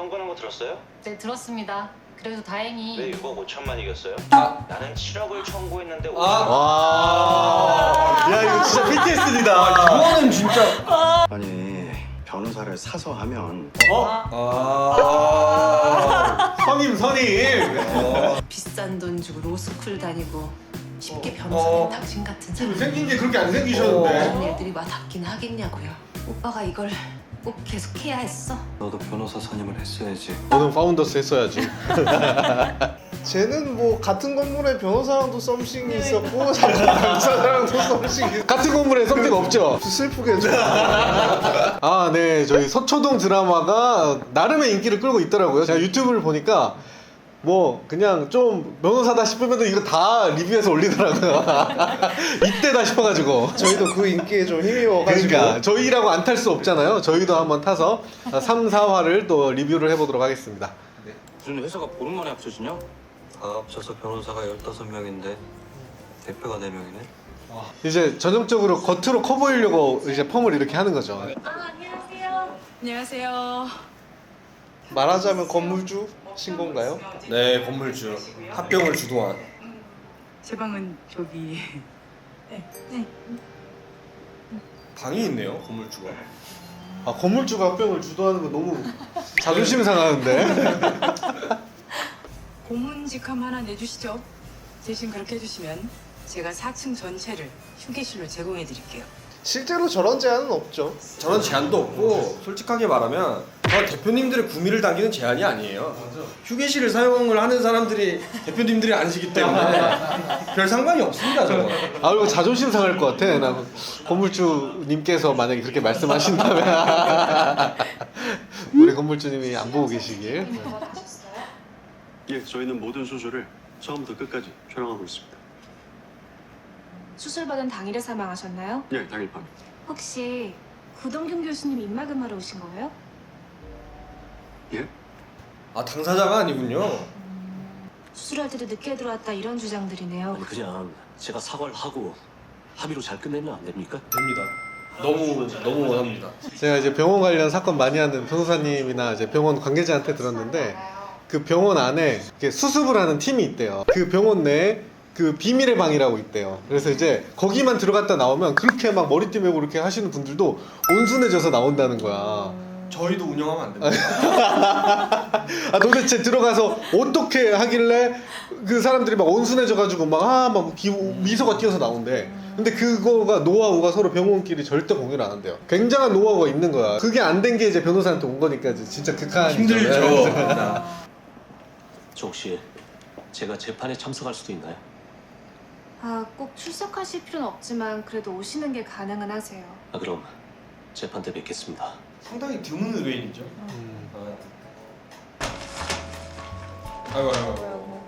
선고난 거 들었어요? 네 들었습니다. 그래도 다행히 왜 6억 5천만 이겼어요? 아. 나는 7억을 청구했는데 5천 아. 와, 야 이거 진짜 PTSD다. 이거는 진짜. 아니 변호사를 사서 하면 아. 선임 선임. 비싼 돈 주고 로스쿨 다니고 쉽게 어. 변호사 된 어. 당신 같은 지금 사람 생긴 게 그렇게 안 어. 생기셨는데. 그런 일들이 와닿긴 하겠냐고요 오빠가 이걸 꼭 계속해야 했어? 너도 변호사 선임을 했어야지. 너는 파운더스 했어야지. 쟤는 뭐 같은 건물에 변호사랑도 썸씽이 있었고 자꾸 남자랑도 썸씽이 있- 같은 건물에 썸띵 없죠? 슬프게 좀 아, 네. 저희 서초동 드라마가 나름의 인기를 끌고 있더라고요. 제가 유튜브를 보니까 뭐 그냥 좀 변호사다 싶으면 이거 다 리뷰해서 올리더라고요. 이때다 싶어가지고. 저희도 그 인기에 좀 힘입어가지고 그러니까 저희라고 안 탈 수 없잖아요. 저희도 한번 타서 3, 4화를 또 리뷰를 해보도록 하겠습니다. 무슨 회사가 보름 만에 합쳐지냐? 다 합쳐서 변호사가 15명인데 대표가 4명이네. 이제 전형적으로 겉으로 커 보이려고 이제 펌을 이렇게 하는 거죠. 안녕하세요 말하자면 건물주 신건가요? 네 건물주 합병을 주도한. 제 방은 저기 방이 있네요 건물주가. 아, 건물주가 합병을 주도하는 거 너무 자존심 상하는데. 고문직함 하나 내주시죠. 대신 그렇게 해주시면 제가 4층 전체를 휴게실로 제공해 드릴게요. 실제로 저런 제한은 없죠 저런 제한도 없고 솔직하게 말하면 저 대표님들의 구미를 당기는 제한이 아니에요. 휴게실을 사용을 하는 사람들이 대표님들이 아니시기 때문에 별 상관이 없습니다 저거. 아 그리고 자존심 상할 것 같아. 나 건물주님께서 만약에 그렇게 말씀하신다면 우리 건물주님이 안 보고 계시길. 예, 저희는 모든 수술을 처음부터 끝까지 촬영하고 있습니다. 수술 받은 당일에 사망하셨나요? 예, 당일 밤. 혹시 구동균 교수님 입막음하러 오신 거예요? 예? 아 당사자가 아니군요. 수술할 때도 늦게 들어왔다 이런 주장들이네요. 아니 그냥 제가 사과를 하고 합의로 잘 끝내면 안 됩니까? 됩니다. 너무 너무 원합니다. 제가 이제 병원 관련 사건 많이 하는 변호사님이나 이제 병원 관계자한테 들었는데 그 병원 안에 이렇게 수습을 하는 팀이 있대요. 그 병원 내에 그 비밀의 방이라고 있대요. 그래서 이제 거기만 들어갔다 나오면 그렇게 막 머리띠 메고 이렇게 하시는 분들도 온순해져서 나온다는 거야. 저희도 운영하면 안 됩니다. 아 도대체 들어가서 어떻게 하길래 그 사람들이 막 온순해져가지고 막 아 막 미소가 띄어서 나온대. 근데 그거가 노하우가 서로 병원끼리 절대 공유를 안 한대요. 굉장한 노하우가 있는 거야. 그게 안 된 게 이제 변호사한테 온 거니까 이제 진짜 극한 힘들죠. 저 혹시 제가 재판에 참석할 수도 있나요? 아, 꼭 출석하실 필요는 없지만 그래도 오시는 게 가능은 하세요. 아 그럼 재판 때 뵙겠습니다. 상당히 드문 의뢰인이죠. 음. 아. 아이고 아이고.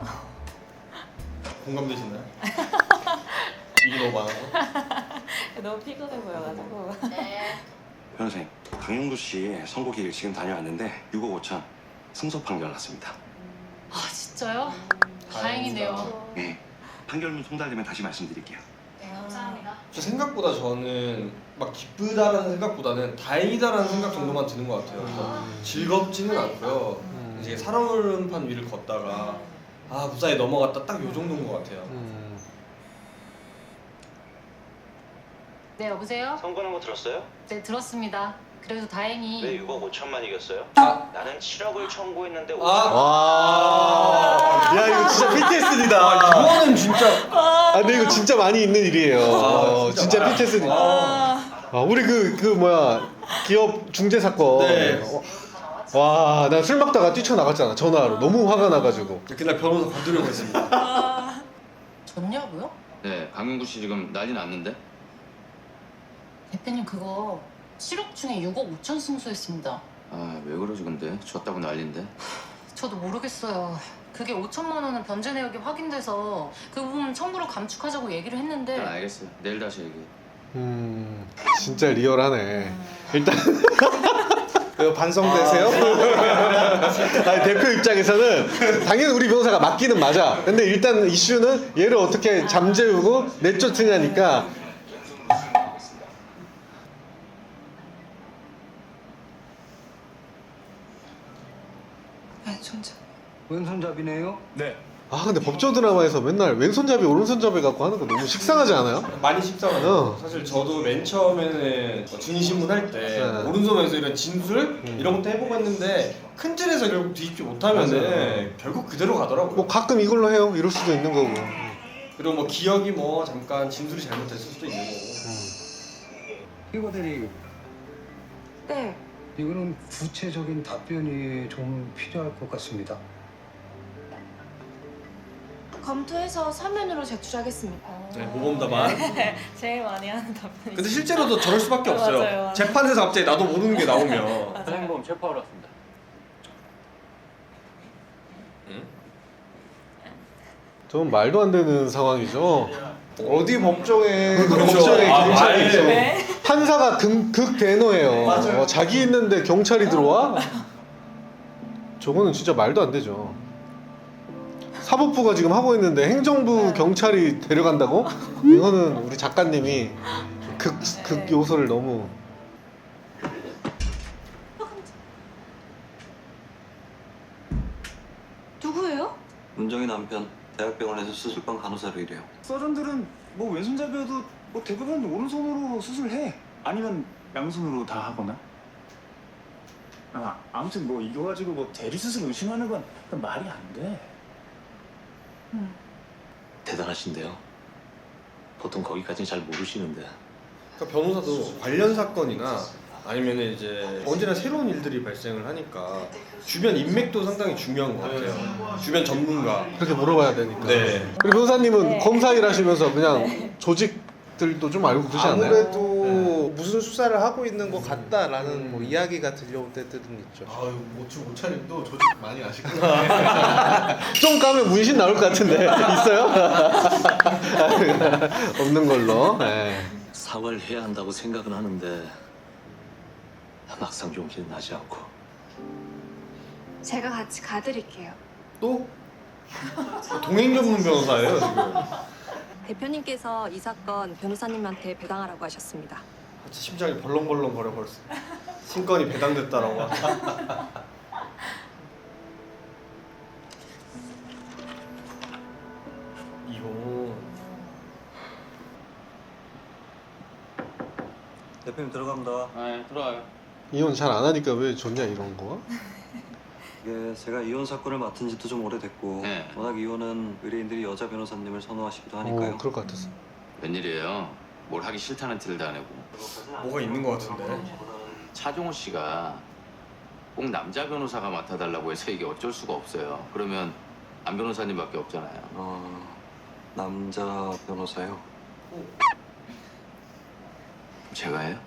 공감되시나요? 이게 너무 많아서. 너무 피곤해 보여가지고 변호사님, 강용구 씨 선고기일 지금 다녀왔는데 6억 5천 승소 판결 났습니다. 아 진짜요? 다행이네요. 예, 판결문 송달되면 다시 말씀드릴게요. 네 감사합니다. 저 생각보다 저는 막 기쁘다라는 생각보다는 다행이다라는 생각 정도만 드는 것 같아요. 그래서 즐겁지는 않고요. 음. 이제 살아오르판 위를 걷다가 아 무사히 넘어갔다 딱 요 정도인 것 같아요. 음. 네 여보세요? 선고난 거 들었어요? 네 들었습니다. 그래도 다행히 왜 6억 5천만 이겼어요? 아. 나는 7억을 청구했는데 5천 아. 와, 야 이거 진짜 PTSD다. 이거는 진짜 아 근데 이거 진짜 많이 있는 일이에요. 어, 진짜. PTSD. 아, 우리 그 그 뭐야 기업 중재 사건. 네. 와, 나 술 먹다가 뛰쳐나갔잖아 전화로. 너무 화가 나가지고. 그날 변호사 건드리고 있습니다. 졌냐고요? 네, 강윤구 씨 지금 난리 났는데? 대표님 그거 7억 중에 6억 5천 승소했습니다. 아, 왜 그러지 근데? 졌다고 난린데? 저도 모르겠어요. 그게 5천만 원은 변제 내역이 확인돼서 그 부분 청구로 감축하자고 얘기를 했는데 일단 알겠어요. 내일 다시 얘기해. 음, 진짜 리얼하네. 일단 이거 반성되세요? 아니, 대표 입장에서는 당연히 우리 변호사가 맞기는 맞아. 근데 일단 이슈는 얘를 어떻게 잠재우고 내쫓으냐니까. 왼손잡. 왼손잡이네요? 네. 아 근데 법조 드라마에서 맨날 왼손잡이 오른손잡이 갖고 하는 거 너무 식상하지 않아요? 많이 식상하죠. 어. 사실 저도 맨 처음에는 증인신문 할 때 네. 오른손에서 이런 진술 음. 이런 것도 해보고 했는데 큰 틀에서 결국 뒤집지 못하면은 맞아요. 결국 그대로 가더라고요. 뭐 가끔 이걸로 해요 이럴 수도 있는 거고 그리고 뭐 기억이 뭐 잠깐 진술이 잘못됐을 수도 있는 거고. 이거 대리 네. 이거는 구체적인 답변이 좀 필요할 것 같습니다. 검토해서 서면으로 제출하겠습니다. 네, 모범답안. 제일 많이 하는 답변이. 근데 실제로도 저럴 수밖에 없어요. 맞아요, 맞아요. 재판에서 갑자기 나도 모르는 게 나오면. 사행범 체포하러 왔습니다. 좀 말도 안 되는 상황이죠 어디 법정에 그렇죠. 법정에 아, 경찰이 말. 있어 네. 판사가 극, 극 대노예요 맞아요. 어, 자기 있는데 경찰이 들어와? 저거는 진짜 말도 안 되죠 사법부가 지금 하고 있는데 행정부 경찰이 데려간다고? 이거는 우리 작가님이 극, 극 요소를 너무 누구예요? 문정희 남편 대학병원에서 수술방 간호사로 일해요. 서른들은 뭐 왼손잡이여도 뭐 대부분 오른손으로 수술해. 아니면 양손으로 다 하거나. 아, 아무튼 뭐 이거 가지고 뭐 대리 수술 의심하는 건 말이 안 돼. 대단하신데요. 보통 거기까지는 잘 모르시는데. 그러니까 변호사도 관련 사건이나 아니면 이제 언제나 새로운 일들이 발생을 하니까 주변 인맥도 상당히 중요한 것 같아요. 주변 전문가. 그렇게 물어봐야 되니까 네. 그리고 변호사님은 네. 검사 일하시면서 그냥 조직들도 좀 알고 그러지 않나요? 아무래도 무슨 수사를 하고 있는 것 같다라는 뭐 이야기가 들려올 때들은 있죠. 아유 모추 모차님도 조직 많이 아시구나. 좀 까면 문신 나올 것 같은데 있어요? 없는 걸로. 네. 사과를 해야 한다고 생각은 하는데 막상 용기는 나지 않고. 제가 같이 가드릴게요. 또 동행 전문 변호사예요 지금. 대표님께서 이 사건 변호사님한테 배당하라고 하셨습니다. 같이 심장이 벌렁벌렁 거려 버렸어. 신건이 배당됐다라고. 이거 대표님 들어갑니다. 네, 들어와요. 이혼 잘 안 하니까 왜 좋냐 이런 거? 이게 제가 이혼 사건을 맡은 지도 좀 오래됐고 네. 워낙 이혼은 의뢰인들이 여자 변호사님을 선호하시기도 하니까요. 어, 그럴 것 같았어. 웬일이에요? 뭘 하기 싫다는 티를 다 내고. 뭐가 있는 것 같은데. 차종호 씨가 꼭 남자 변호사가 맡아달라고 해서 이게 어쩔 수가 없어요. 그러면 안 변호사님밖에 없잖아요. 어, 남자 변호사요. 제가 해요?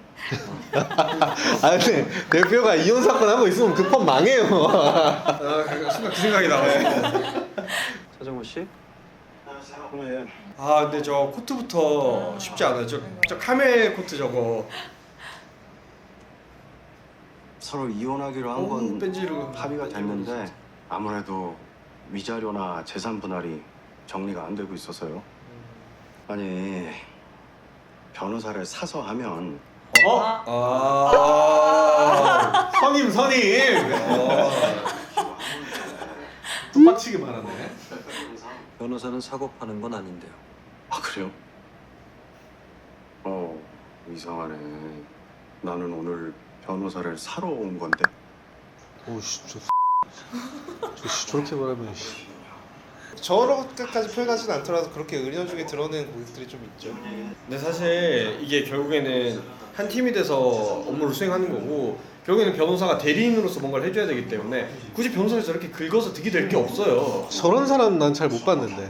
아 근데 대표가 이혼 사건 하고 있으면 급한 망해요. 아, 그 순간 그 생각이 나네. 차정호 씨? 아 근데 저 코트부터 쉽지 않아요. 저, 저 카멜 코트 저거. 서로 이혼하기로 한 오, 건 뺀지르고 합의가 됐는데 아무래도 위자료나 재산 분할이 정리가 안 되고 있어서요. 아니 변호사를 사서 하면 어? 아. 선임 선임. 또 빡치게 말하네. 변호사는 사고 파는 건 아닌데요. 아 그래요? 어 이상하네. 나는 오늘 변호사를 사러 온 건데. 오씨 저. 저 씨 저렇게 말하면 씨. 저렇게까지 표현하진 않더라도 그렇게 은연중에 드러내는 고객들이 좀 있죠. 근데 사실 이게 결국에는 한 팀이 돼서 업무를 수행하는 거고 결국에는 변호사가 대리인으로서 뭔가를 해줘야 되기 때문에 굳이 변호사를 저렇게 긁어서 득이 될 게 없어요. 저런 사람 난 잘 못 봤는데.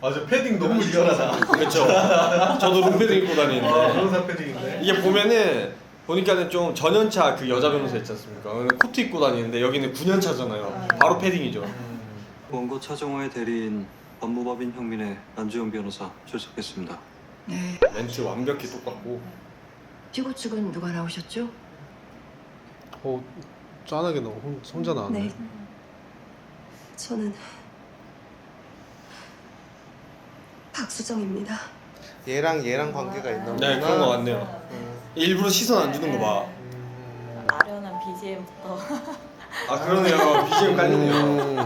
맞아 패딩 너무 리얼하다. 그렇죠. 저도 롱패딩 입고 다니는데 변호사 패딩인데. 이게 보면은 보니까는 좀 전연차 그 여자 변호사 있지 않습니까? 코트 입고 다니는데 여기는 9년 차잖아요. 바로 패딩이죠. 원고 차정호의 대리인 법무법인 형민의 안주영 변호사 출석했습니다. 네. 멘트 완벽히 똑같고 피고 측은 누가 나오셨죠? 어 짠하게 너무 혼- 혼자 나왔네. 네. 저는 박수정입니다. 얘랑 얘랑 관계가 있나 보구나. 네 그런 거 같네요. 일부러 시선 안 주는 거 봐. 아련한 BGM부터. 아 그러네요. BGM 깔리네요. 음,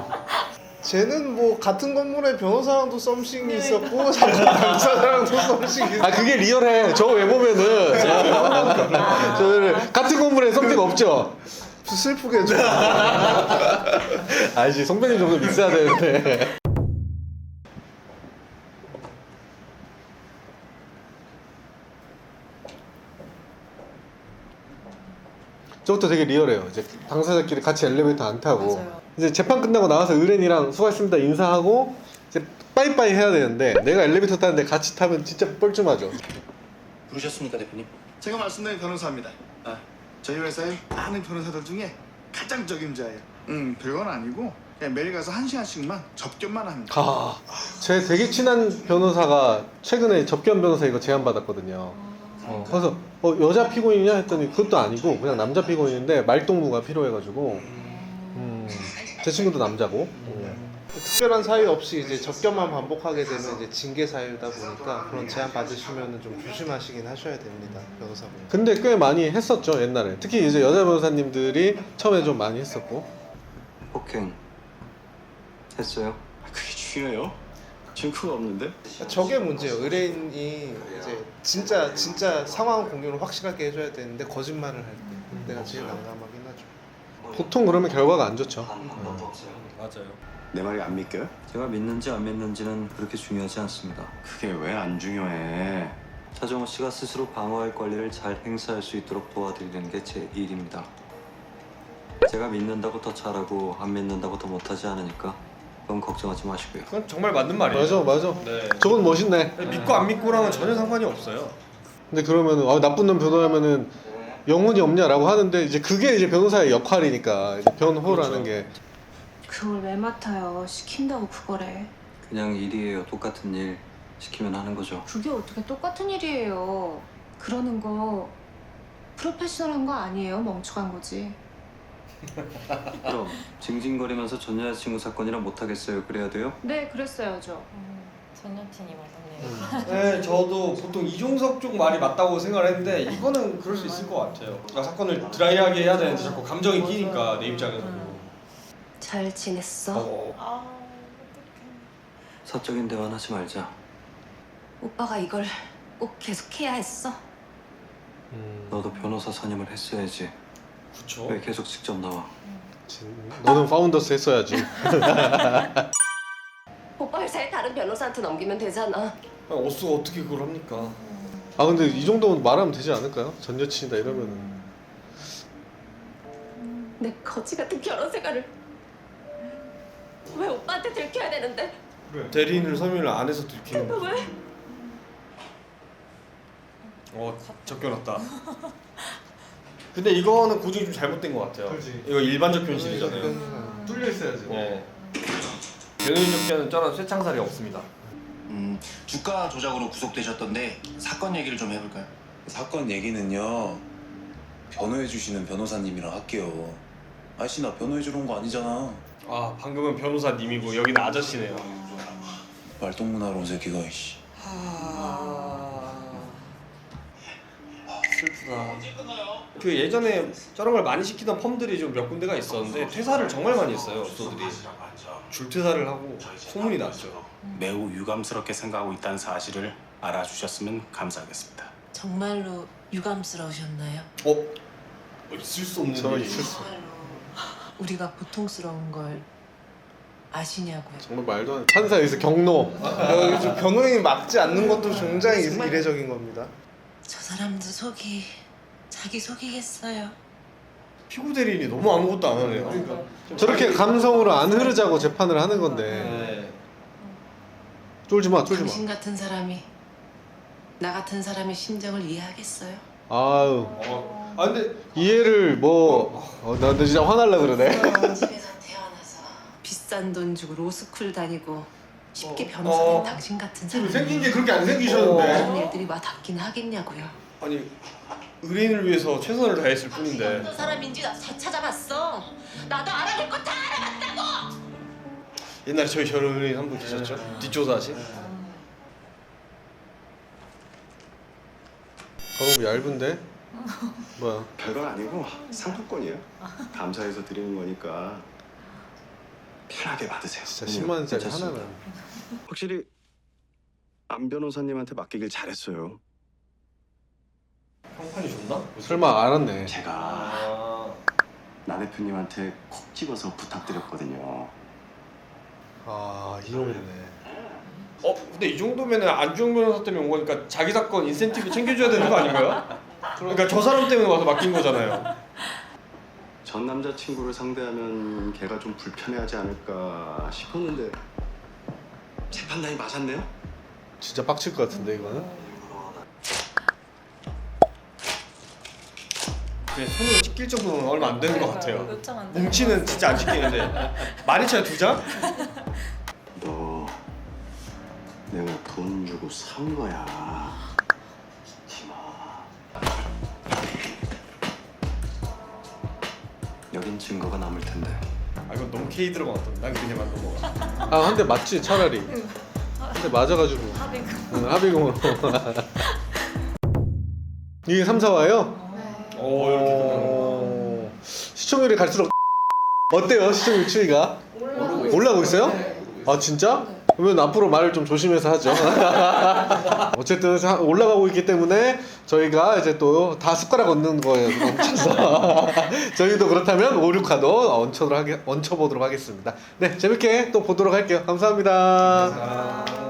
쟤는 뭐 같은 건물에 변호사랑도 썸씽이 있었고 사건 당사자랑도 썸씽이 있었고 아 그게 리얼해. 저왜 보면은 저를 같은 건물에 썸띵 없죠. 슬프게 좀 아니지 성배님 정도 있어야 되는데. 저것도 되게 리얼해요. 이제 당사자끼리 같이 엘리베이터 안 타고 이제 재판 끝나고 나와서 의뢰인이랑 수고하셨습니다 인사하고 이제 빠이빠이 해야 되는데 내가 엘리베이터 타는데 같이 타면 진짜 뻘쭘하죠. 부르셨습니까 대표님? 제가 말씀드린 변호사입니다. 아, 저희 회사의 많은 변호사들 중에 가장 적임자예요. 음. 별건 아니고 그냥 매일 가서 한 시간씩만 접견만 합니다. 아, 제 되게 친한 변호사가 최근에 접견 변호사 이거 제안 받았거든요. 어, 그래서 어, 여자 피고인이냐? 했더니 그것도 아니고 그냥 남자 피고인인데 말동무가 필요해가지고 음, 제 친구도 남자고 음. 특별한 사유 없이 이제 접견만 반복하게 되면 이제 징계 사유다 보니까 그런 제안 받으시면 좀 조심하시긴 하셔야 됩니다 변호사분 근데 꽤 많이 했었죠 옛날에 특히 이제 여자 변호사님들이 처음에 좀 많이 했었고 폭행 했어요? 그게 중요해요? 증거가 없는데? 저게 문제예요 의뢰인이 이제 진짜 진짜 상황 공유를 확실하게 해줘야 되는데 거짓말을 할 때 내가 제일 하죠 보통 그러면 결과가 안 좋죠. 맞아요. 내 말이 안 믿겨요? 제가 믿는지 안 믿는지는 그렇게 중요하지 않습니다. 그게 왜 안 중요해? 차정호 씨가 스스로 방어할 권리를 잘 행사할 수 있도록 도와드리는 게 제 일입니다. 제가 믿는다고 더 잘하고 안 믿는다고 더 못하지 않으니까 그건 걱정하지 마시고요. 그건 정말 맞는 말이에요. 맞아 맞아. 네. 저건 멋있네. 믿고 안 믿고랑은 전혀 상관이 없어요. 근데 그러면은 아, 나쁜 놈 변호하면은 영혼이 없냐라고 하는데 이제 그게 이제 변호사의 역할이니까 이제 변호라는 게 그걸 왜 맡아요? 시킨다고 그거래. 그냥 일이에요. 똑같은 일 시키면 하는 거죠. 그게 어떻게 똑같은 일이에요. 그러는 거 프로페셔널한 거 아니에요? 멍청한 거지. 그럼 징징거리면서 전 여자친구 사건이랑 못 하겠어요. 그래야 돼요? 네, 그랬어야죠. 전 여친이 맞았네요. 네, 저도 보통 이종석 쪽 말이 맞다고 생각을 했는데 이거는 그럴 수 있을 것 같아요. 그러니까 사건을 드라이하게 해야 되는데 자꾸 감정이 끼니까 내 입장에서도. 잘 지냈어? 어, 사적인 대화는 하지 말자. 오빠가 이걸 꼭 계속 해야 했어? 너도 변호사 선임을 했어야지. 그쵸. 왜 계속 직접 나와? 너는 파운더스 했어야지. 오빠 회사에 다른 변호사한테 넘기면 되잖아. 아, 어수가 어떻게 그걸 합니까? 아 근데 이 정도면 말하면 되지 않을까요? 전 여친이다 이러면은 내 거지 같은 결혼 생활을 왜 오빠한테 들켜야 되는데? 대리인을 섬유를 안 해서 들키는 거. 왜? 어, 적겨놨다. 근데 이거는 고증이 좀 잘못된 것 같아요. 그렇지. 이거 일반적 변실이잖아요. 뚫려 있어야지 네. 변호인 적견은 저런 쇠창살이 없습니다. 음, 주가 조작으로 구속되셨던데 사건 얘기를 좀 해볼까요? 사건 얘기는요 변호해 주시는 변호사님이랑 할게요 아저씨 나 변호해 주러 온 거 아니잖아 아 방금은 변호사님이고 여기는 아저씨네요. 말동무나로 온 새끼가 이씨 슬프다. 그 예전에 저런 걸 많이 시키던 펌들이 좀 몇 군데가 있었는데 퇴사를 정말 많이 했어요. 업소들이 줄퇴사를 하고 소문이 났죠. 매우 유감스럽게 생각하고 있다는 사실을 알아주셨으면 감사하겠습니다. 정말로 유감스러우셨나요? 어? 뭐 있을 수 없는 저 일이. 있을 수. 우리가 고통스러운 걸 아시냐고요? 정말 말도 안 돼. 판사에서 경로. 어, 좀 변호인이 막지 않는 것도 굉장히 이례적인 겁니다 저 사람들 속이 자기 속이겠어요. 피고 대리인이 너무 아무것도 안 하네요. 그러니까 저렇게 감성으로 안 흐르자고 재판을 하는 건데 네. 쫄지 마, 쫄지 마. 당신 같은 사람이 나 같은 사람의 심정을 이해하겠어요? 아유 어. 아 근데 이해를 뭐 어, 나 진짜 화날라 그러네. 집에서 태어나서 비싼 돈 주고 로스쿨 다니고 쉽게 어. 변호사 된 어. 당신 같은 지금 사람 생긴 게 그렇게 안 그런 생기셨는데. 일들이 막 닿긴 하겠냐고요? 아니 의뢰인을 위해서 최선을 다했을 뿐인데. 어떤 사람인지 나다 찾아봤어. 나도 알아낼 거다 알아봤다고. 옛날에 저희 혈연 의뢰인 한 분 계셨죠? 뒷조사하신. 너무 얇은데? 뭐야? 별건 아니고 상품권이에요. 감사해서 드리는 거니까 편하게 받으세요. 진짜 10만 원짜리 괜찮습니다. 하나는. 확실히 안 변호사님한테 맡기길 잘했어요. 평판이 좋나? 설마 알았네. 제가 아, 나 대표님한테 콕 집어서 부탁드렸거든요. 아 이용했네. 어 근데 이 정도면은 안주영 변호사 때문에 온 거니까 자기 사건 인센티브 챙겨줘야 되는 거 아닌가요? 그러니까 저 사람 때문에 와서 맡긴 거잖아요. 전 남자친구를 상대하면 걔가 좀 불편해하지 않을까 싶었는데 재 판단이 맞았네요. 진짜 빡칠 것 같은데 이거는. 그냥 손으로 찍힐 정도는 얼마 안 되는 것 같아요. 몇장 안 돼. 뭉치는 진짜 안 찍히는데 차요 두 장? 너 내가 돈 주고 산 거야. 여긴 증거가 남을 텐데. 아 이건 너무 K 들어간 것 같던데 난 그냥 만 넘어가. 아 한 대 맞지 차라리. 한 대 맞아가지고. 응, 합의금으로. 이게 3, 4와요? 오 이렇게 끝나는 시청률이 갈수록 어때요 시청률 추이가? 올라오고 있어요? 아 진짜? 그러면 앞으로 말을 좀 조심해서 하죠. 어쨌든 사- 올라가고 있기 때문에 저희가 이제 또 다 숟가락 얹는 거에 얹혀서 저희도 그렇다면 5, 6화도 얹혀보도록, 하겠, 얹혀보도록 하겠습니다. 네 재밌게 또 보도록 할게요. 감사합니다.